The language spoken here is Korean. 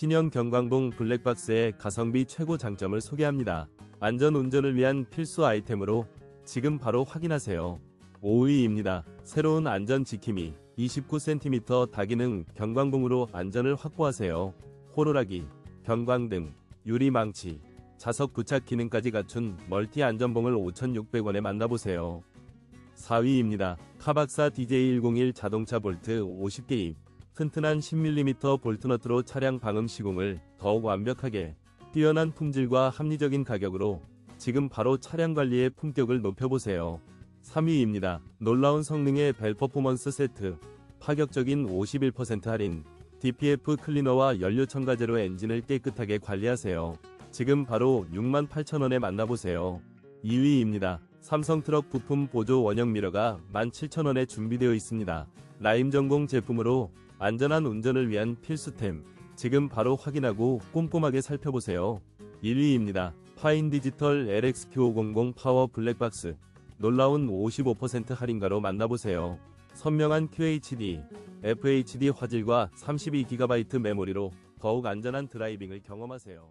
신형 경광봉 블랙박스의 가성비 최고 장점을 소개합니다. 안전 운전을 위한 필수 아이템으로 지금 바로 확인하세요. 5위입니다. 새로운 안전 지킴이 29cm 다기능 경광봉으로 안전을 확보하세요. 호루라기, 경광등, 유리망치, 자석 부착 기능까지 갖춘 멀티 안전봉을 5,600원에 만나보세요. 4위입니다. 카박사 DJ101 자동차 볼트 50개입 튼튼한 10mm 볼트너트로 차량 방음 시공을 더욱 완벽하게 뛰어난 품질과 합리적인 가격으로 지금 바로 차량 관리의 품격을 높여보세요. 3위입니다. 놀라운 성능의 벨 퍼포먼스 세트 파격적인 51% 할인 DPF 클리너와 연료 첨가제로 엔진을 깨끗하게 관리하세요. 지금 바로 68,000원에 만나보세요. 2위입니다. 삼성 트럭 부품 보조 원형 미러가 17,000원에 준비되어 있습니다. 라임 전공 제품으로 안전한 운전을 위한 필수템. 지금 바로 확인하고 꼼꼼하게 살펴보세요. 1위입니다. 파인 디지털 LXQ500 파워 블랙박스. 놀라운 55% 할인가로 만나보세요. 선명한 QHD, FHD 화질과 32GB 메모리로 더욱 안전한 드라이빙을 경험하세요.